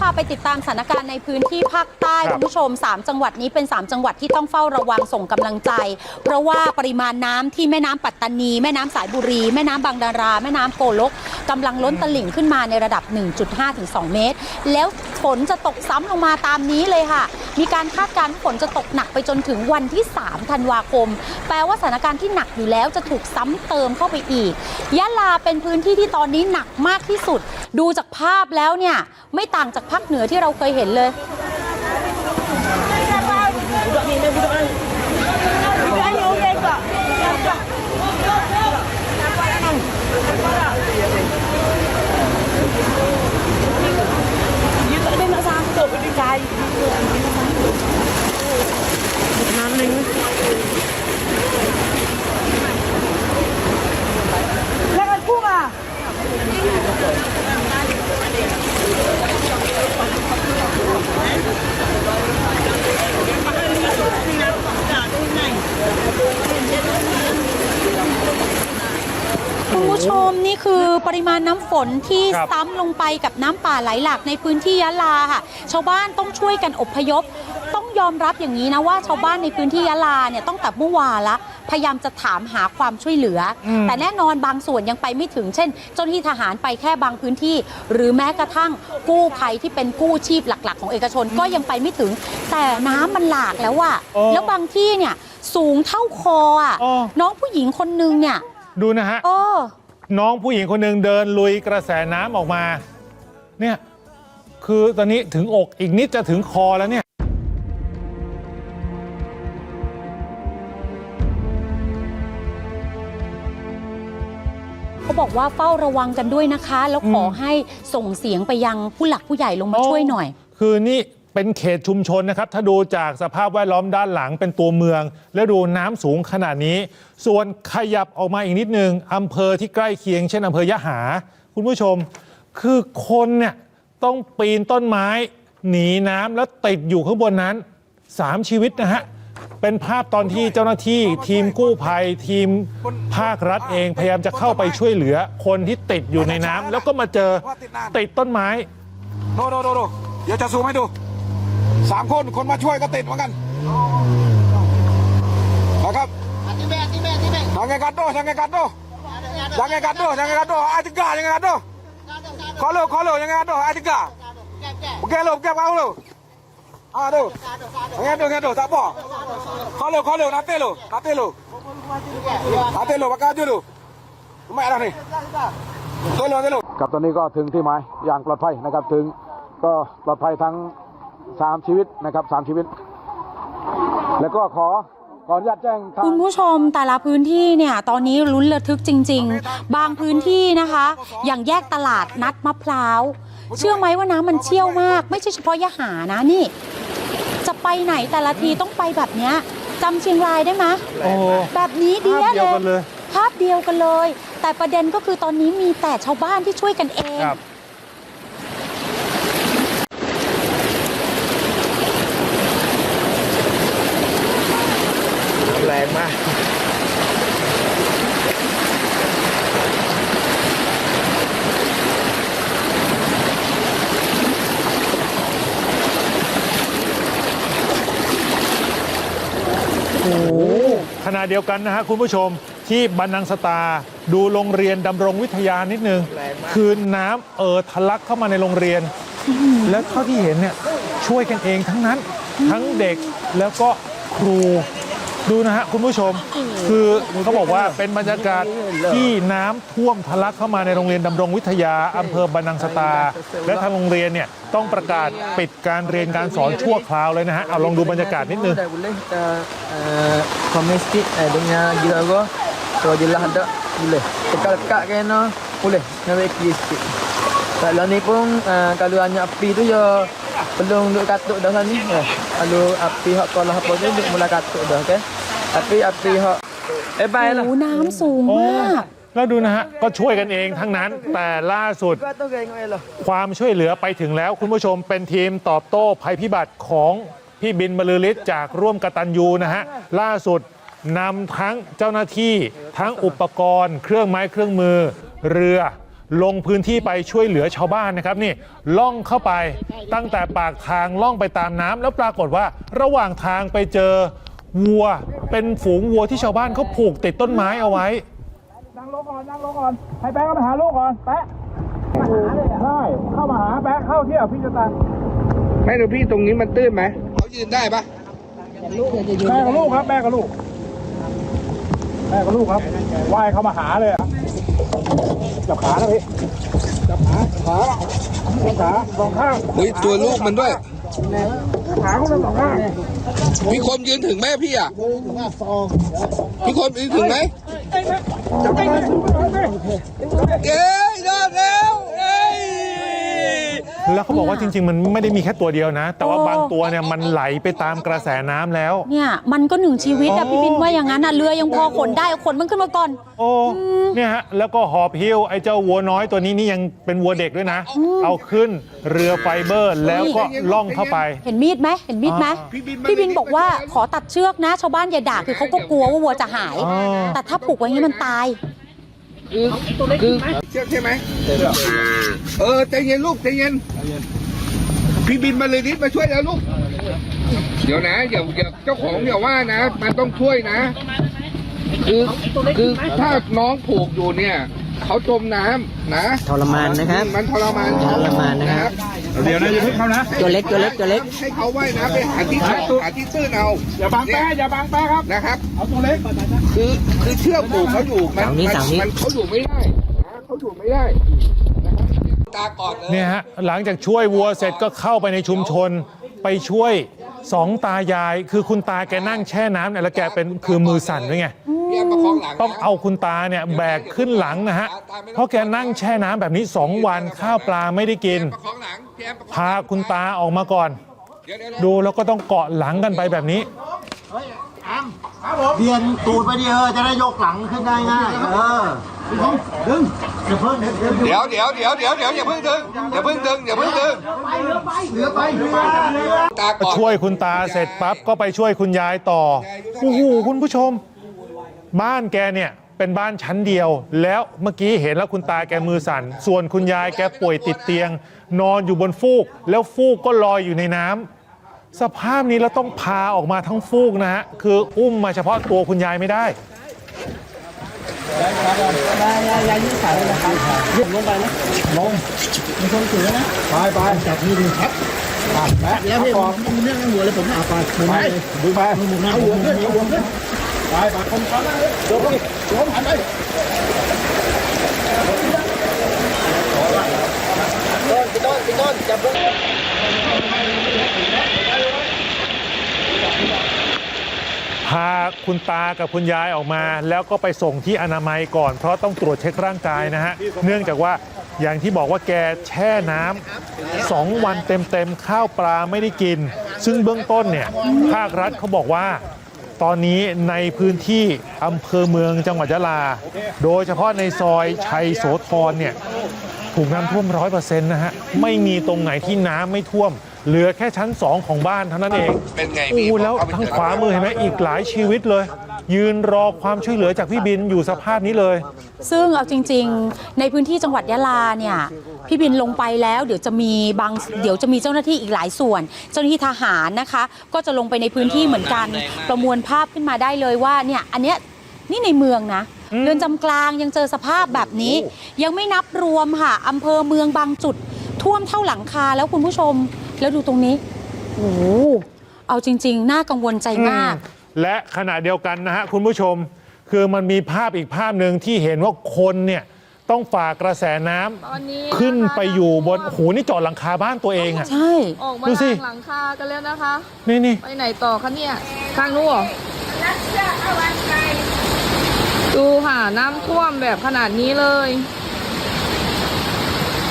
พาไปติดตามสถานการณ์ในพื้นที่ภาคใต้ครับคุณผู้ชม 3 จังหวัดนี้เป็น 3 จังหวัดที่ต้องเฝ้าระวังส่งกำลังใจ เพราะว่าปริมาณน้ำที่แม่น้ำปัตตานี แม่น้ำสายบุรี แม่น้ำบางดารา แม่น้ำโกลกกำลังล้นตลิ่งขึ้นมาในระดับ 1.5ถึง2เมตร แล้วฝนจะตกซ้ำลงมาตามนี้เลยค่ะ มีการคาดการณ์ว่าฝนจะตกหนักไปจนถึงวันที่3ธันวาคม แปลว่าสถานการณ์ที่หนักอยู่แล้วจะถูกซ้ำเติมเข้าไปอีกยะลาเป็นพื้นที่ที่ตอนนี้หนักมากที่สุด ดูจากภาพแล้วเนี่ยไม่ต่างจากภาคเหนือที่เราเคยเห็นเลย ชมนี่คือปริมาณน้ำฝนที่ครับซ้ำลงไปกับน้ำป่าไหลหลากในพื้นที่ยะลาค่ะ ชาวบ้านต้องช่วยกันอพยพ ต้องยอมรับอย่างนี้นะว่าชาวบ้านในพื้นที่ยะลาเนี่ยต้องแต่เมื่อวานละพยายามจะถามหาความช่วยเหลืออม แต่แน่นอนบางส่วนยังไปไม่ถึง เช่น เจ้าหน้าที่ทหารไปแค่บางพื้นที่ หรือแม้กระทั่งกู้ภัยที่เป็นกู้ชีพหลัก ๆ ของเอกชนก็ยังไปไม่ถึง แต่น้ำมันหลากแล้วอะโอ้แล้วบางที่เนี่ยสูงเท่าคออะโอ้น้องผู้หญิงคนนึงเนี่ย ดูนะฮะ เออ น้องผู้หญิงคนหนึ่งเดินลุยกระแสน้ำออกมา เนี่ย คือตอนนี้ถึงอกอีกนิดจะถึงคอแล้วเนี่ยเขาบอกว่าเฝ้าระวังกันด้วยนะคะ แล้วขอให้ส่งเสียงไปยังผู้หลักผู้ใหญ่ลงมาช่วยหน่อย คือนี่ เป็นเขตชุมชนนะครับ ถ้าดูจากสภาพแวดล้อมด้านหลังเป็นตัวเมือง แล้วดูน้ำสูงขนาดนี้ ส่วนขยับออกมาอีกนิดนึงอำเภอที่ใกล้เคียง เช่นอำเภอยะหา คุณผู้ชม คือคนเนี่ยต้องปีนต้นไม้ หนีน้ำแล้วติดอยู่ข้างบนนั้น 3 ชีวิตนะฮะเป็นภาพตอนที่เจ้าหน้าที่ทีมกู้ภัย ทีมภาครัฐเองพยายามจะเข้าไปช่วยเหลือ คนที่ติดอยู่ในน้ำแล้วก็มาเจอติดต้นไม้ดโดโดโดเดี๋ยวจะซูมให้ดู สามคนคนมาช่วยก็ติดเหมือนกันนะครับยังไงกันโดยังไงกันโดยังไงกันโดยังไงกันโดอาติกายังไงกันโดขอโลขอโลยังไงกันโดอาติกาโอเคโลแกเอาโลอ่าโดยังไงโดยังไงโดตาบอขอโลขอโลนาเตโลนาเตโลนาเตโลปากกาจูโลไม่อะไรนี่เตโลเตโลครับตอนนี้ก็ถึงที่หมายอย่างปลอดภัยนะครับถึงก็ปลอดภัยทั้ง สามชีวิตนะครับสามชีวิต แล้วก็ขอขออนุญาตแจ้งทางคุณผู้ชมแต่ละพื้นที่เนี่ยตอนนี้ลุ้นระทึกจริง ๆ บางพื้นที่นะคะ อย่างแยกตลาดนัดมะพร้าว เชื่อไหมว่าน้ำมันเชี่ยวมาก ไม่ใช่เฉพาะยะหานะนี่ จะไปไหนแต่ละทีต้องไปแบบเนี้ยจำเชียงรายได้ไหมโอ้แบบนี้ดีภาพเดียวกันเลยภาพเดียวกันเลย แต่ประเด็นก็คือตอนนี้มีแต่ชาวบ้านที่ช่วยกันเอง ครับ แรง มากขณะเดียวกันนะฮะคุณผู้ชมที่บันนังสตาดูโรงเรียนดำรงวิทยานิดนึง คือน้ำเอ่อทะลักเข้ามาในโรงเรียน แล้วเท่าที่เห็นเนี่ยช่วยกันเองทั้งนั้น ทั้งเด็กแล้วก็ครู ดูนะฮะคุณผู้ชมคือเขาบอกว่าเป็นบรรยากาศที่น้ำท่วมทะลักเข้ามาในโรงเรียนดำรงวิทยาอำเภอบันนังสตา และทางโรงเรียนเนี่ยต้องประกาศปิดการเรียนการสอนชั่วคราวเลยนะฮะเอาลองดูบรรยากาศนิดนึง domestik eh, dengan gila Kalau jelas ada boleh Dekat-dekat kena boleh Naik kiri sikit Kalau ni pun uh, kalau hanya api tu ya belum duk katuk dah sana ni eh. Kalau api hak kalah apa tu duk mula katuk dah okay? Tapi api hak eh baik โอ้ lah โหน้ำสูงโอ้มาก แล้วดูนะฮะ ก็ช่วยกันเองทั้งนั้น แต่ล่าสุด Kau tu kau tengok elok ความช่วยเหลือไปถึงแล้วคุณผู้ชมเป็นทีมตอบโต้ภัยพิบัติของพี่บินบรรลือฤทธิ์จากร่วมกตันยูนะฮะ ล่าสุดนำทั้งเจ้าหน้าที่ทั้งอุปกรณ์ เครื่องไม้เครื่องมือ เรือ ลงพื้นที่ไปช่วยเหลือชาวบ้านนะครับนี่ล่องเข้าไปตั้งแต่ปากทางล่องไปตามน้ำแล้วปรากฏว่าระหว่างทางไปเจอวัว เป็นฝูงวัวที่ชาวบ้านเขาผูกติดต้นไม้เอาไว้นั่งลงก่อนนั่งลงก่อนให้แป๊ะเข้ามาหาลูกก่อนแป๊ะมาหาเลยใช่เข้ามาหาแป๊ะเข้าเที่ยวพี่จะตามไม่ดูพี่ตรงนี้มันตื้นไหมเขายืนได้ปะแม่กับลูกครับแม่กับลูกแม่กับลูกครับว่ายเข้ามาหาเลยอะ จับขาแล้วพี่จับขาขาจับขาสองข้างเฮ้ยตัวลูกมันด้วยขาเขาทั้งสองข้างพี่คมยืนถึงแม่พี่อะพี่คมยืนถึงไหมจับไปเลยเย้ยยอดแล้วเอ้ย แล้วเขาบอกว่าจริง ๆ มันไม่ได้มีแค่ตัวเดียวนะ แต่ว่าโอ้บางตัวเนี่ยมันไหลไปตามกระแสน้ำแล้ว เนี่ยมันก็หนึ่งชีวิตอะโอ้พี่บินว่าอย่างนั้นอะเรือยังพอขนได้เอาขนมันขึ้นมาก่อน โอ้เนี่ยฮะแล้วก็หอบหิ้วไอ้เจ้าวัวน้อยตัวนี้นี่ยังเป็นวัวเด็กด้วยนะ เอาขึ้นเรือไฟเบอร์แล้วก็ล่องเข้าไป เห็นมีดไหมเห็นมีดไหมอ่าพี่บินบอกว่าขอตัดเชือกนะ ชาวบ้านอย่าด่าคือเขาก็กลัวว่าวัวจะหายอ่าแต่ถ้าผูกไว้อย่างนี้มันตาย คือคือเชือกใช่ไหมเออใจเย็นลูกใจเย็นพี่บินมาเลยนิดมาช่วยแล้วลูก เดี๋ยวนะอย่าอย่าเจ้าของอย่าว่านะ มันต้องช่วยนะ คือคือถ้าน้องผูกอยู่เนี่ยเขาจมน้ำนะทรมานนะครับ มันทรมานทรมานนะครับ เดี๋ยวนะอย่าเพิ่งเขานะตัวเล็กตัวเล็กตัวเล็กให้เขาว่ายน้ำไปหาที่หาที่ตื้นเอาอย่าบังแป้อย่าบังแป้ครับนะครับ เอาตัวเล็ก คือคือเชือกผูกเขาอยู่มันเสานี้มัเสานี้มันเขาอยู่ไม่ได้นะเขาอยู่ไม่ได้นะครับตาก่อนเลยเนี่ยฮะหลังจากช่วยวัวเสร็จก็เข้าไปในชุมชนไปช่วยสองตายาย คือคุณตาแกนั่งแช่น้ำเนี่ยแล้วแกเป็นคือมือสั่นด้วยไงพี่แอมประคองหลังนะต้องเอาคุณตาเนี่ยแบกขึ้นหลังนะฮะ เพราะแกนั่งแช่น้ำแบบนี้2วันข้าวปลาไม่ได้กินประคองหลังพี่แอมประคองพาคุณตาออกมาก่อนเดี๋ยวเดี๋ยวเดี๋ยวดูแล้วก็ต้องเกาะหลังกันไปแบบนี้ เบียนตูดไปดิเออจะได้ยกหลังขึ้นได้ง่ายเออดึงอย่าเพิ่งเดี๋ยวเดี๋ยวเดี๋ยวเดี๋ยวเดี๋ยวเดี๋ยวเดี๋ยวอย่าเพิ่งดึงอย่าเพิ่งดึงอย่าเพิ่งดึงเหลือไปเหลือไปตาก่อนช่วยคุณตาเสร็จปั๊บก็ไปช่วยคุณยายต่อโอ้โหคุณผู้ชม บ้านแกเนี่ยเป็นบ้านชั้นเดียว แล้วเมื่อกี้เห็นแล้วคุณตาแกมือสั่น ส่วนคุณยายแกป่วยติดเตียง นอนอยู่บนฟูก แล้วฟูกก็ลอยอยู่ในน้ำ สภาพนี้เราต้องพาออกมาทั้งฟูกนะฮะ คืออุ้มมาเฉพาะตัวคุณยายไม่ได้ยายยายยืดสายเลยครับยืดลงไปนะลงมีคนถือนะไปไปจับนี่ดูครับแล้วพี่ผมเรื่องหัวเลยผมอะไปไปดูไปเอาหัวขึ้นเอาหัวขึ้นไปไปคนฟังเลยโดนโดนหันไปต้นต้นต้นจับ พาคุณตากับคุณยายออกมา แล้วก็ไปส่งที่อนามัยก่อน เพราะต้องตรวจเช็คร่างกายนะฮะ เนื่องจากว่าอย่างที่บอกว่าแกแช่น้ำสองวันเต็มๆข้าวปลาไม่ได้กิน ซึ่งเบื้องต้นเนี่ยภาครัฐเขาบอกว่า ตอนนี้ในพื้นที่อำเภอเมืองจังหวัดยะลา โดยเฉพาะในซอยชัยโสธรเนี่ยถูกน้ำท่วมร้อยเปอร์เซ็นต์นะฮะไม่มีตรงไหนที่น้ำไม่ท่วม เหลือแค่ชั้น 2 ของบ้านเท่านั้นเองเป็นไงโอ้พี่โหแล้วทางขวามือเห็นไหมอีกหลายชีวิตเลย ยืนรอความช่วยเหลือจากพี่บินอยู่สภาพนี้เลย ซึ่งเอาจริง ๆ ในพื้นที่จังหวัดยะลาเนี่ยพี่บินลงไปแล้วเดี๋ยวจะมีบางเดี๋ยวจะมีเจ้าหน้าที่อีกหลายส่วน เจ้าหน้าที่ทหารนะคะ ก็จะลงไปในพื้นที่เหมือนกัน ประมวลภาพขึ้นมาได้เลยว่าเนี่ยอันเนี้ยนี่ในเมืองนะเรือนจำกลางยังเจอสภาพแบบนี้ ยังไม่นับรวมค่ะอำเภอเมืองบางจุด ท่วมเท่าหลังคาแล้วคุณผู้ชม แล้วดูตรงนี้โอ้โหเอาจริง ๆ น่ากังวลใจมาก และขณะเดียวกันนะฮะคุณผู้ชม คือมันมีภาพอีกภาพหนึ่งที่เห็นว่าคนเนี่ยต้องฝ่ากระแสน้ำตอนนี้ขึ้นไปอยู่บนำท่วม โอ้โหนี่จอดหลังคาบ้านตัวเองอะ ใช่ ออกมาดูสิ ทางหลังคากันแล้วนะคะ นี่นี่ไปไหนต่อคะเนี่ยข้างนู้นเหรอดูค่ะน้ำท่วมแบบขนาดนี้เลย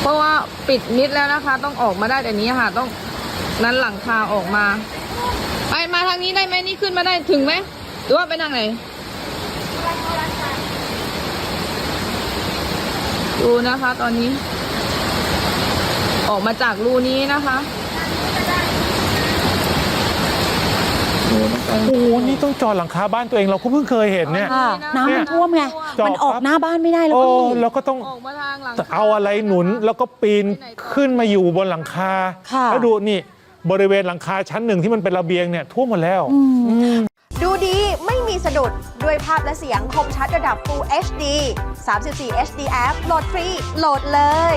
เพราะว่าปิดมิดแล้วนะคะ ต้องออกมาได้แต่นี้ค่ะ ต้องนั้นหลังคาออกมา ไปมาทางนี้ได้ไหมนี่ขึ้นมาได้ถึงไหมหรือว่าไปทางไหนดูนะคะ ตอนนี้ ออกมาจากรูนี้นะคะ โอ้โหนี่ต้องจอดหลังคาบ้านตัวเองเราก็เพิ่งเคยเห็นเนี่ย ค่ะน้ำมันท่วมไงเจาะมันออกปั๊บ หน้าบ้านไม่ได้แล้วโอ้ก็แล้วก็ต้องออกมาทางหลังเอาอะไรหนุนแล้วก็ปีนขึ้นมาอยู่บนหลังคา ค่ะ แล้วดูนี่บริเวณหลังคาชั้นหนึ่งที่มันเป็นระเบียงเนี่ยท่วมหมดแล้ว ดูดีไม่มีสะดุด ด้วยภาพและเสียงคมชัดระดับ Full HD 34 HD App โหลดฟรี โหลดเลย